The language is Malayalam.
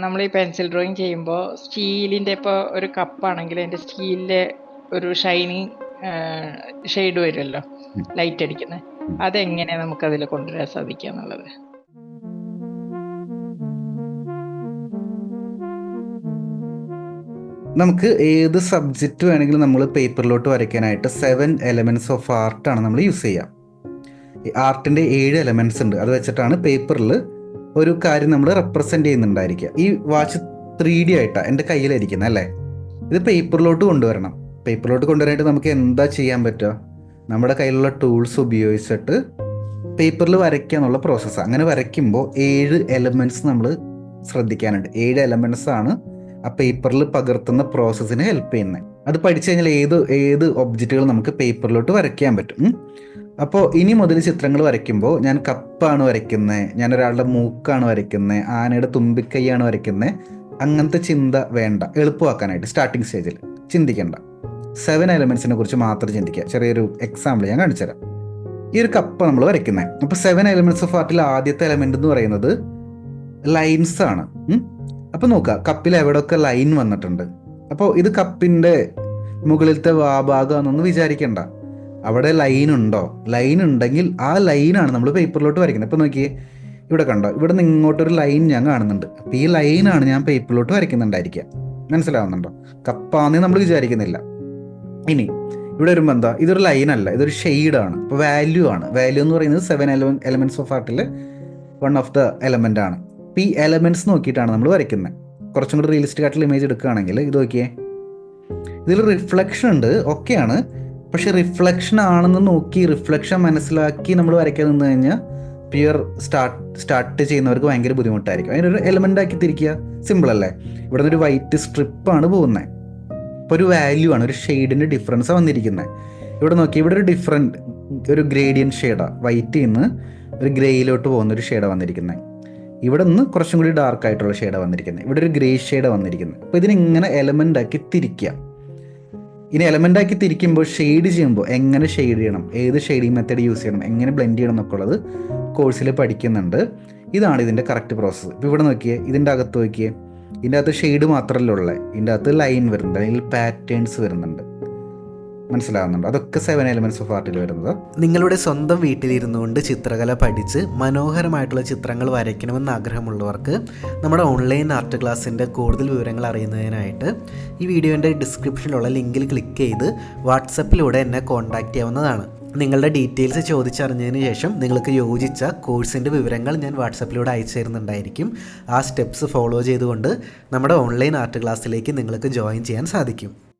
നമ്മൾ ഈ പെൻസിൽ ഡ്രോയിങ് ചെയ്യുമ്പോൾ സ്റ്റീലിന്റെ ഇപ്പോൾ ഒരു കപ്പാണെങ്കിൽ അതിന്റെ സ്റ്റീലിന്റെ ഒരു ഷൈനിങ് ഷെയ്ഡ് വരുമല്ലോ ലൈറ്റ് അടിക്കുന്നത്. അതെങ്ങനെ നമുക്കതിൽ കൊണ്ടുവരാൻ സാധിക്കുക എന്നുള്ളത് നമുക്ക് ഏത് സബ്ജക്റ്റ് വേണമെങ്കിലും നമ്മൾ പേപ്പറിലോട്ട് വരയ്ക്കാനായിട്ട് സെവൻ എലമെന്റ്സ് ഓഫ് ആർട്ടാണ് നമ്മൾ യൂസ് ചെയ്യുക ആർട്ടിന്റെ ആർട്ടിന്റെ ഏഴ് എലമെന്റ്സ് ഉണ്ട്. അത് വെച്ചിട്ടാണ് പേപ്പറിൽ ഒരു കാര്യം നമ്മൾ റെപ്രസെന്റ് ചെയ്യുന്നുണ്ടായിരിക്കുക. ഈ വാച്ച് ത്രീ ഡി ആയിട്ടാണ് എന്റെ കയ്യിലിരിക്കുന്നത് അല്ലേ? ഇത് പേപ്പറിലോട്ട് കൊണ്ടുവരണം. പേപ്പറിലോട്ട് കൊണ്ടുവരാനായിട്ട് നമുക്ക് എന്താ ചെയ്യാൻ പറ്റുക? നമ്മുടെ കയ്യിലുള്ള ടൂൾസ് ഉപയോഗിച്ചിട്ട് പേപ്പറിൽ വരയ്ക്കുക എന്നുള്ള പ്രോസസ്സ് അങ്ങനെ വരയ്ക്കുമ്പോൾ ഏഴ് എലമെന്റ്സ് നമ്മൾ ശ്രദ്ധിക്കാനുണ്ട്. ഏഴ് എലമെന്റ്സ് ആണ് ആ പേപ്പറിൽ പകർത്തുന്ന പ്രോസസ്സിന് ഹെൽപ്പ് ചെയ്യുന്നത് അത് പഠിച്ചു കഴിഞ്ഞാൽ ഏത് ഏത് ഒബ്ജക്റ്റുകൾ നമുക്ക് പേപ്പറിലോട്ട് വരയ്ക്കാൻ പറ്റും. അപ്പോൾ ഇനി മുതൽ ചിത്രങ്ങൾ വരയ്ക്കുമ്പോൾ ഞാൻ കപ്പാണ് വരയ്ക്കുന്നത് ഞാൻ ഒരാളുടെ മൂക്കാണ് വരയ്ക്കുന്നത് ആനയുടെ തുമ്പിക്കൈയാണ് വരയ്ക്കുന്നത് അങ്ങനത്തെ ചിന്ത വേണ്ട. എളുപ്പമാക്കാനായിട്ട് സ്റ്റാർട്ടിങ് സ്റ്റേജിൽ ചിന്തിക്കേണ്ട. സെവൻ എലമെൻസിനെ കുറിച്ച് മാത്രം ചിന്തിക്കുക. ചെറിയൊരു എക്സാമ്പിൾ ഞാൻ കാണിച്ചു തരാം. ഈ ഒരു കപ്പ് നമ്മൾ വരയ്ക്കുന്നത് അപ്പോൾ സെവൻ എലമെന്റ്സ് ഓഫ് ആർട്ടിൽ ആദ്യത്തെ എലമെന്റ് എന്ന് പറയുന്നത് ലൈൻസ് ആണ്. അപ്പോൾ അപ്പൊ നോക്കുക കപ്പിൽ എവിടെയൊക്കെ ലൈൻ വന്നിട്ടുണ്ട്? അപ്പോൾ ഇത് കപ്പിന്റെ മുകളിലത്തെ വാഭാഗമാണെന്നൊന്ന് വിചാരിക്കണ്ട. അവിടെ ലൈൻ ഉണ്ടോ? ലൈൻ ഉണ്ടെങ്കിൽ ആ ലൈനാണ് നമ്മൾ പേപ്പറിലോട്ട് വരയ്ക്കുന്നത്. ഇപ്പൊ നോക്കിയേ ഇവിടെ കണ്ടോ ഇവിടെ നിന്ന് ഇങ്ങോട്ടൊരു ലൈൻ ഞാൻ കാണുന്നുണ്ട്. അപ്പം ഈ ലൈനാണ് ഞാൻ പേപ്പറിലോട്ട് വരയ്ക്കുന്നുണ്ടായിരിക്കുക. മനസ്സിലാവുന്നുണ്ടോ? കപ്പാന്ന് നമ്മൾ വിചാരിക്കുന്നില്ല. ഇനി ഇവിടെ വരുമ്പോൾ എന്താ? ഇതൊരു ലൈൻ അല്ല ഇതൊരു ഷെയ്ഡാണ് ഇപ്പോൾ വാല്യൂ ആണ്. വാല്യൂ എന്ന് പറയുന്നത് സെവൻ എലവൻ എലമെന്റ്സ് ഓഫ് ആർട്ടിൽ വൺ ഓഫ് ദ എലമെന്റ് ആണ്. അപ്പോൾ ഈ എലമെന്റ്സ് നോക്കിയിട്ടാണ് നമ്മൾ വരയ്ക്കുന്നത്. കുറച്ചും കൂടി റിയലിസ്റ്റിക് ആയിട്ടുള്ള ഇമേജ് എടുക്കുകയാണെങ്കിൽ ഇത് നോക്കിയേ ഇതിൽ റിഫ്ലക്ഷൻ ഉണ്ട് ഓക്കെയാണ് പക്ഷെ റിഫ്ലക്ഷൻ ആണെന്ന് നോക്കി റിഫ്ലക്ഷൻ മനസ്സിലാക്കി നമ്മൾ വരയ്ക്കാൻ നിന്ന് കഴിഞ്ഞാൽ പ്യുവർ സ്റ്റാർട്ട് സ്റ്റാർട്ട് ചെയ്യുന്നവർക്ക് ഭയങ്കര ബുദ്ധിമുട്ടായിരിക്കും. അതിനൊരു എലമെന്റ് ആക്കി തിരിക്കുക. സിമ്പിൾ അല്ലേ? ഇവിടെ നിന്ന് ഒരു വൈറ്റ് സ്ട്രിപ്പാണ് പോകുന്നത് ഇപ്പോൾ ഒരു വാല്യൂ ആണ് ഒരു ഷെയ്ഡിന്റെ ഡിഫറൻസ് വന്നിരിക്കുന്നത് ഇവിടെ നോക്കി ഇവിടെ ഒരു ഡിഫറെന്റ് ഒരു ഗ്രേഡിയൻ ഷെയ്ഡാണ് വൈറ്റ് നിന്ന് ഒരു ഗ്രേയിലോട്ട് പോകുന്ന ഒരു ഷെയ്ഡാണ് വന്നിരിക്കുന്നത് ഇവിടെ നിന്ന് കുറച്ചും കൂടി ഡാർക്ക് ആയിട്ടുള്ള ഷെയ്ഡാണ് വന്നിരിക്കുന്നത് ഇവിടെ ഒരു ഗ്രേ ഷെയ്ഡാണ് വന്നിരിക്കുന്നത് അപ്പോൾ ഇതിനിങ്ങനെ എലമെന്റ് ആക്കി തിരിക്കുക. ഇനി എലമെന്റ് ആക്കി തിരിക്കുമ്പോൾ ഷെയ്ഡ് ചെയ്യുമ്പോൾ എങ്ങനെ ഷെയ്ഡ് ചെയ്യണം? ഏത് ഷെയ്ഡിങ് മെത്തേഡ് യൂസ് ചെയ്യണം? എങ്ങനെ ബ്ലെൻഡ് ചെയ്യണം എന്നൊക്കെ ഉള്ളത് കോഴ്സിൽ പഠിക്കുന്നുണ്ട്. ഇതാണ് ഇതിന്റെ കറക്റ്റ് പ്രോസസ്സ് ഇപ്പോൾ ഇവിടെ നോക്കിയേ ഇതിന്റെ അകത്ത് നോക്കിയേ ഇതിന്റെ അകത്ത് ഷെയ്ഡ് മാത്രമല്ല ഉള്ളത് ഇതിന്റെ അകത്ത് ലൈൻ വരുന്നുണ്ട് അല്ലെങ്കിൽ പാറ്റേൺസ് വരുന്നുണ്ട്. മനസ്സിലാവുന്നുണ്ട് അതൊക്കെ സെവൻ എലമെന്റ്സ് ഓഫ് ആർട്ടിൽ വരുന്നത്. നിങ്ങളുടെ സ്വന്തം വീട്ടിലിരുന്നുകൊണ്ട് ചിത്രകല പഠിച്ച് മനോഹരമായിട്ടുള്ള ചിത്രങ്ങൾ വരയ്ക്കണമെന്ന് ആഗ്രഹമുള്ളവർക്ക് നമ്മുടെ ഓൺലൈൻ ആർട്ട് ക്ലാസ്സിന്റെ കൂടുതൽ വിവരങ്ങൾ അറിയുന്നതിനായിട്ട് ഈ വീഡിയോന്റെ ഡിസ്ക്രിപ്ഷനിലുള്ള ലിങ്കിൽ ക്ലിക്ക് ചെയ്ത് വാട്സപ്പിലൂടെ എന്നെ കോൺടാക്റ്റ് ചെയ്യാവുന്നതാണ്. നിങ്ങളുടെ ഡീറ്റെയിൽസ് ചോദിച്ചറിഞ്ഞതിന് ശേഷം നിങ്ങൾക്ക് യോജിച്ച കോഴ്സിന്റെ വിവരങ്ങൾ ഞാൻ വാട്സപ്പിലൂടെ അയച്ചു തരുന്നുണ്ടായിരിക്കും ആ സ്റ്റെപ്സ് ഫോളോ ചെയ്തുകൊണ്ട് നമ്മുടെ ഓൺലൈൻ ആർട്ട് ക്ലാസ്സിലേക്ക് നിങ്ങൾക്ക് ജോയിൻ ചെയ്യാൻ സാധിക്കും.